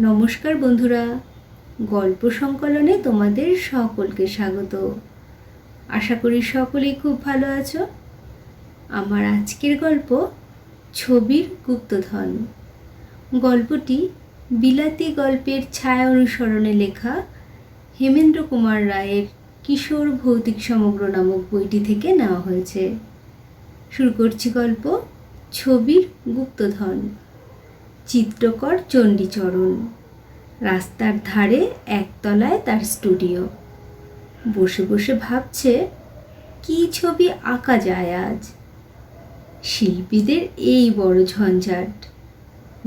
নমস্কার বন্ধুরা, গল্প সংকলনে তোমাদের সকলকে স্বাগত। আশা করি সকলেই খুব ভালো আছো। আমার আজকের গল্প ছবির গুপ্তধন। গল্পটি বিলাতি গল্পের ছায়া অনুসরণে লেখা হেমেন্দ্র কুমার রায়ের কিশোর ভৌতিক সমগ্র নামক বইটি থেকে নেওয়া হয়েছে। শুরু করছি গল্প ছবির গুপ্তধন। চিত্রকর চণ্ডীচরণ। রাস্তার ধারে একতলায় তার স্টুডিও। বসে বসে ভাবছে, কী ছবি আঁকা যায় আজ? শিল্পীদের এই বড় ঝঞ্ঝাট।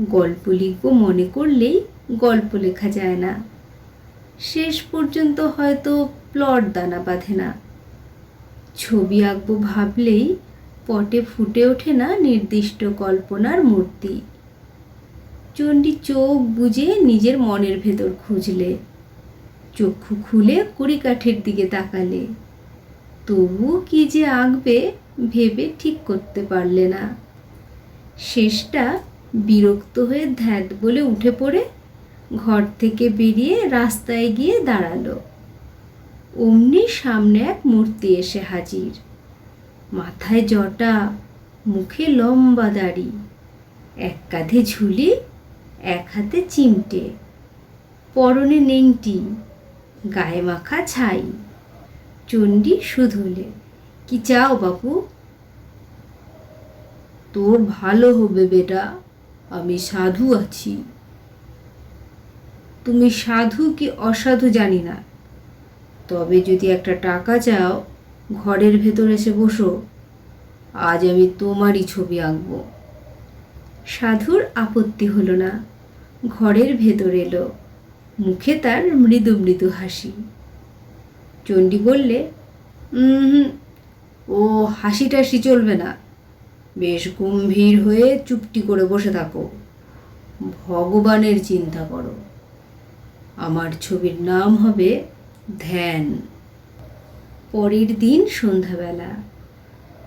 গল্প লিখব মনে করলেই গল্প লেখা যায় না। শেষ পর্যন্ত হয়তো প্লট দানা বাঁধে না। ছবি আঁকবো ভাবলেই পটে ফুটে ওঠে না নির্দিষ্ট কল্পনার মূর্তি। চণ্ডী চোখ বুজে নিজের মনের ভেতর খুঁজলে। চক্ষু খুলে কুড়িকাঠের দিকে তাকালে। তবু কি যে আঁকবে ভেবে ঠিক করতে পারলে না। শেষটা বিরক্ত হয়ে ধ্যাত বলে উঠে পড়ে, ঘর থেকে বেরিয়ে রাস্তায় গিয়ে দাঁড়াল। অমনি সামনে এক মূর্তি এসে হাজির। মাথায় জটা, মুখে লম্বা দাড়ি, এক কাঁধে ঝুলি এক হাতে চিমটে, পরনে নেংটি, গায়ে মাখা ছাই, চণ্ডী শুধুলে কি চাও বাপু? তোর ভালো হবে বেটা, আমি সাধু আছি। তুমি সাধু কি অসাধু জানি না। তবে যদি একটা টাকা চাও, ঘরের ভেতর এসে বসো। আজ আমি তোমারই ছবি আঁকবো। সাধুর আপত্তি হলো না। ঘরের ভেতর এলো। মুখে তার মৃদু মৃদু হাসি। চণ্ডী বললে "উম, ও হাসি টাসি চলবে না। বেশ গম্ভীর হয়ে চুপটি করে বসে থাকো। ভগবানের চিন্তা করো। আমার ছবির নাম হবে ধ্যান। পরের দিন সন্ধ্যাবেলা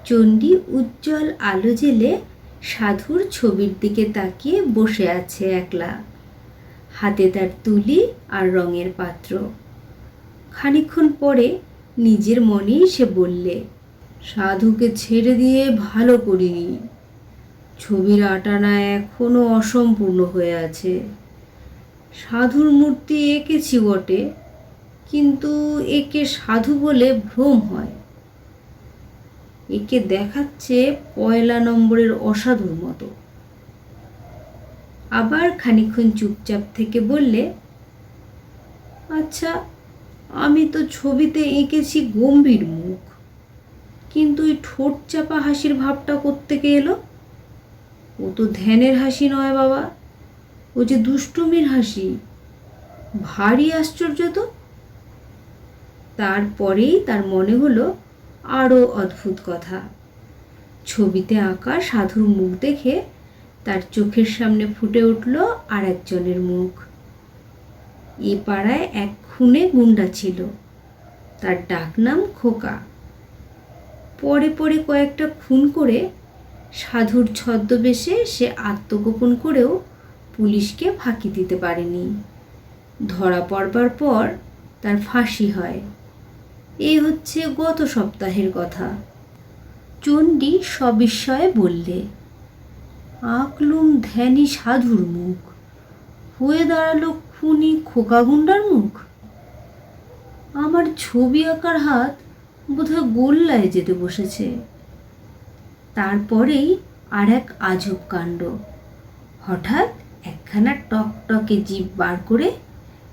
চণ্ডী উজ্জ্বল আলো জেলে সাধুর ছবির দিকে তাকিয়ে বসে আছে একলা। হাতে তার তুলি আর রঙের পাত্র। খানিকক্ষণ পরে নিজের মনেই সে বললে, সাধুকে ছেড়ে দিয়ে ভালো করিনি। ছবির আটানা এখনও অসম্পূর্ণ হয়ে আছে। সাধুর মূর্তি এঁকেছি বটে, কিন্তু একে সাধু বলে ভ্রম হয়। একে দেখাচ্ছে পয়লা নম্বরের অসাধুর মতো। আবার খানিকক্ষণ চুপচাপ থেকে বললে আচ্ছা আমি তো ছবিতে এঁকেছি গম্ভীর মুখ, কিন্তু ওই ঠোঁট চাপা হাসির ভাবটা কোত্থেকে এলো? ও তো ধ্যানের হাসি নয় বাবা, ও যে দুষ্টুমির হাসি, ভারী আশ্চর্য তো? তারপরেই তার মনে হলো আরও অদ্ভুত কথা। ছবিতে আঁকা সাধুর মুখ দেখে তার চোখের সামনে ফুটে উঠল আর একজনের মুখ। এ পাড়ায় এক খুনে গুন্ডা ছিল। তার ডাকনাম খোকা। পরে পরে কয়েকটা খুন করে সাধুর ছদ্মবেশে সে আত্মগোপন করেও পুলিশকে ফাঁকি দিতে পারেনি। ধরা পড়বার পর তার ফাঁসি হয়। এই হচ্ছে গত সপ্তাহের কথা। চণ্ডী সবিস্ময়ে বললে, আঁকলুম ধ্যানী সাধুর মুখ, হয়ে দাঁড়াল খুনি খোকাগুন্ডার মুখ। আমার ছবি আঁকার হাত বোধহয় গোল্লায় যেতে বসেছে। তারপরেই আর এক আজব কাণ্ড। হঠাৎ একখানা টকটকে জিভ বার করে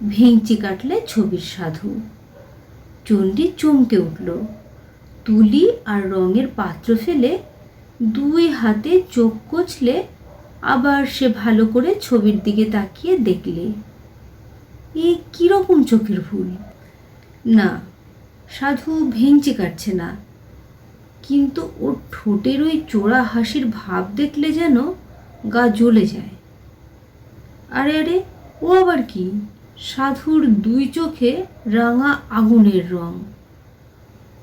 ভেঙচি কাটলে ছবির সাধু। চণ্ডী চমকে উঠল। তুলি আর রঙের পাত্র ফেলে দুই হাতে চোখ কচলে আবার সে ভালো করে ছবির দিকে তাকিয়ে দেখলে। এ কীরকম চোখের ভুল? না, সাধু ভেঙচি কাটছে না। কিন্তু ওর ঠোঁটের ওই চোরা হাসির ভাব দেখলে যেন গা জ্বলে যায়। আরে আরে, ও আবার কি? সাধুর দুই চোখে রাঙা আগুনের রং।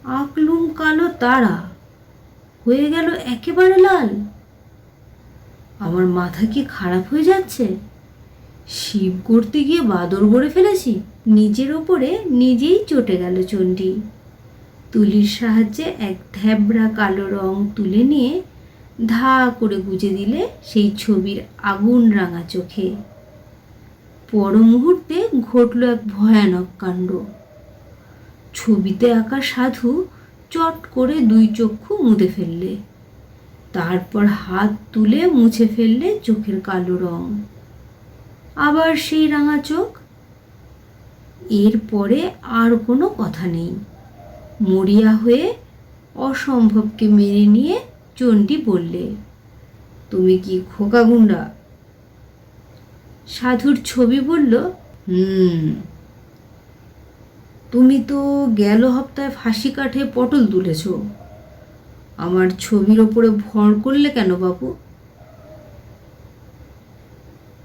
আঁকলুম কালো তারা, হয়ে গেল একেবারে লাল। আমার মাথা কি খারাপ হয়ে যাচ্ছে? শিব করতে গিয়ে বাদর গড়ে ফেলেছি, নিজের ওপরে নিজেই চটে গেল চণ্ডী। তুলির সাহায্যে এক ধ্যাবড়া কালো রং তুলে নিয়ে ধা করে গুজে দিলে সেই ছবির আগুন রাঙা চোখে। পর মুহূর্তে ঘটল এক ভয়ানক কাণ্ড। ছবিতে আঁকা সাধু চট করে দুই চক্ষু মুদে ফেললে। তারপর হাত তুলে মুছে ফেললে চোখের কালো রং। আবার সেই রাঙা চোখ। এরপরে আর কোনো কথা নেই। মরিয়া হয়ে অসম্ভবকে মেনে নিয়ে চণ্ডী বললে, তুমি কি খোকা গুন্ডা? সাধুর ছবি বলল, হুম, তুমি তো গেল হপ্তায় ফাঁসি কাঠে পটল তুলেছ। আমার ছবির ওপরে ভর করলে কেন বাবু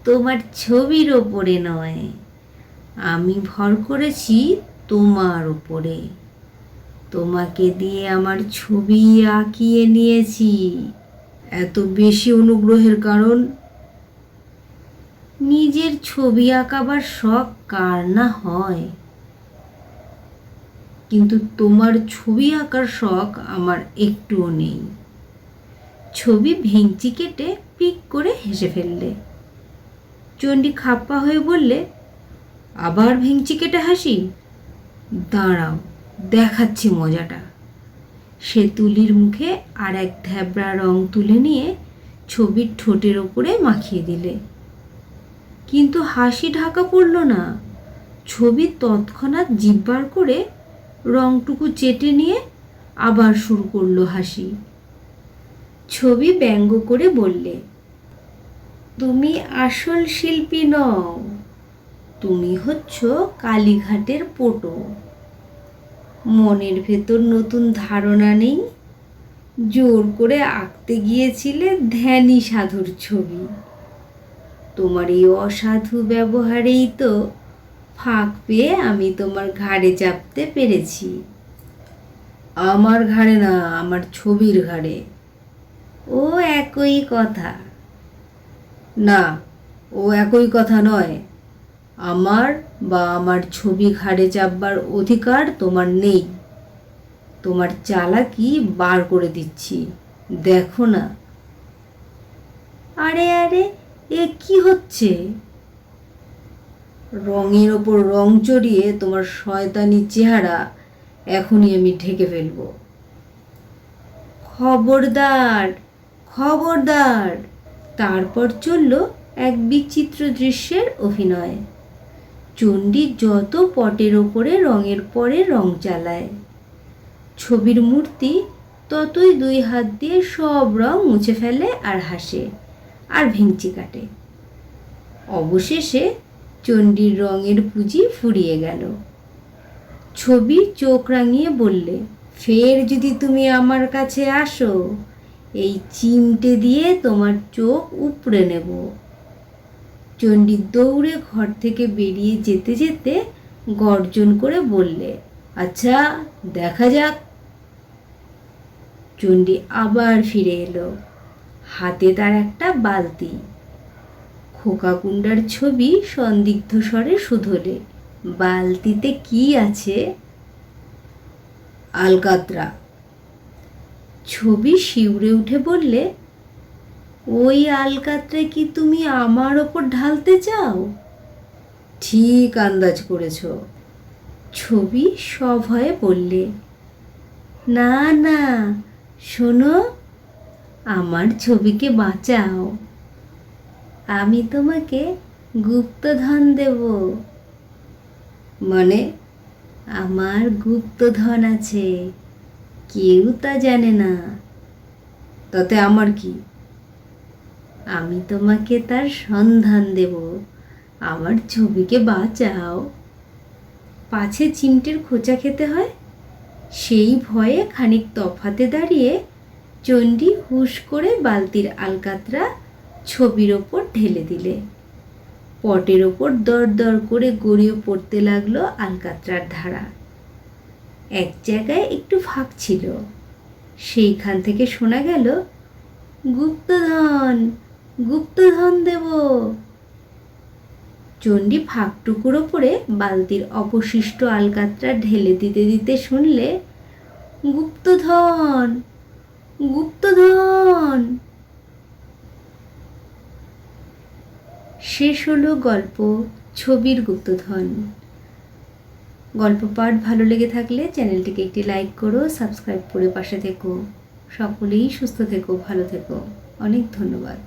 তোমার ছবির ওপরে নয়, আমি ভর করেছি তোমার ওপরে। তোমাকে দিয়ে আমার ছবি আঁকিয়ে নিয়েছি। এত বেশি অনুগ্রহের কারণ নিজের ছবি আঁকাবার শখ কার না হয়? কিন্তু তোমার ছবি আঁকার শখ আমার একটুও নেই। ছবি ভেঙচি কেটে পিক করে হেসে ফেললে। চণ্ডী খাপ্পা হয়ে বললে, আবার ভেঙচি কেটে হাসি? দাঁড়াও, দেখাচ্ছি মজাটা। সে তুলির মুখে আর এক ধ্যাবড়া রং তুলে নিয়ে ছবির ঠোঁটের ওপরে মাখিয়ে দিলে। কিন্তু হাসি ঢাকা পড়ল না। ছবি তৎক্ষণাৎ জিব্বার করে রংটুকু চেটে নিয়ে আবার শুরু করল হাসি। ছবি ব্যঙ্গ করে বললে, তুমি আসল শিল্পী নও, তুমি হচ্ছ কালীঘাটের পোটো। মনের ভেতর নতুন ধারণা নেই। জোর করে আঁকতে গিয়েছিলে ধ্যানী সাধুর ছবি। তোমার এই অসাধু ব্যবহারেই তো ফাঁক পেয়ে আমি তোমার ঘাড়ে চাপতে পেরেছি। আমার ঘাড়ে না, আমার ছবির ঘাড়ে। ও একই কথা। না, ও একই কথা নয়। আমার বা আমার ছবি ঘাড়ে চাপবার অধিকার তোমার নেই। তোমার চালাকি বার করে দিচ্ছি। দেখো না। আরে আরে এ কি হচ্ছে? রঙের ওপর রং চড়িয়ে তোমার শয়তানি চেহারা এখনই আমি ঢেকে ফেলব। খবরদার খবরদার! তারপর চলল এক বিচিত্র দৃশ্যের অভিনয়। চণ্ডী যত পটের ওপরে রঙের পরে রং চালায়। ছবির মূর্তি ততই দুই হাত দিয়ে সব রং মুছে ফেলে আর হাসে। আর ভেঙচি কাটে। অবশেষে চণ্ডীর রঙের পুঁজি ফুরিয়ে গেল। ছবি চোখ রাঙিয়ে বললে, ফের যদি তুমি আমার কাছে আসো, এই চিমটে দিয়ে তোমার চোখ উপড়ে নেব। চণ্ডী দৌড়ে ঘর থেকে বেরিয়ে যেতে যেতে গর্জন করে বললে আচ্ছা দেখা যাক। চণ্ডী আবার ফিরে এলো। হাতে তার একটা বালতি। খোকাকুণ্ডার ছবি সন্দিগ্ধ স্বরে শুধলে, বালতিতে কি আছে? আলকাতরা। ছবি শিউরে উঠে বললে, ওই আলকাতরে কি তুমি আমার ওপর ঢালতে চাও? ঠিক আন্দাজ করেছ। ছবি সভয়ে বললে, না না, শোনো আমার ছবিকে বাঁচাও। আমি তোমাকে গুপ্তধন দেব। মানে আমার গুপ্তধন আছে। কেউ তা জানে না। তাতে আমার কি? আমি তোমাকে তার সন্ধান দেব। আমার ছবিকে বাঁচাও। পাছে চিমটের খোঁচা খেতে হয়? সেই ভয়ে খানিক তফাতে দাঁড়িয়ে চণ্ডী হুশ করে বালতির আলকাতরা ছবির ওপর ঢেলে দিলে। পটের ওপর দর দর করে গড়িয়ে পড়তে লাগল আলকাতরার ধারা। এক জায়গায় একটু ফাঁক ছিল। সেইখান থেকে শোনা গেল, গুপ্তধন গুপ্তধন দেব। চণ্ডী ফাঁকটুকুর ওপরে বালতির অবশিষ্ট আলকাতরা ঢেলে দিতে দিতে শুনলে, গুপ্তধন গুপ্তধন। শেষ হলো গল্প, ছবির গুপ্তধন। গল্প পাঠ ভালো লেগে থাকলে চ্যানেলটিকে একটি লাইক করো, সাবস্ক্রাইব করে পাশে থেকো। সকলেই সুস্থ থেকো, ভালো থেকো। অনেক ধন্যবাদ।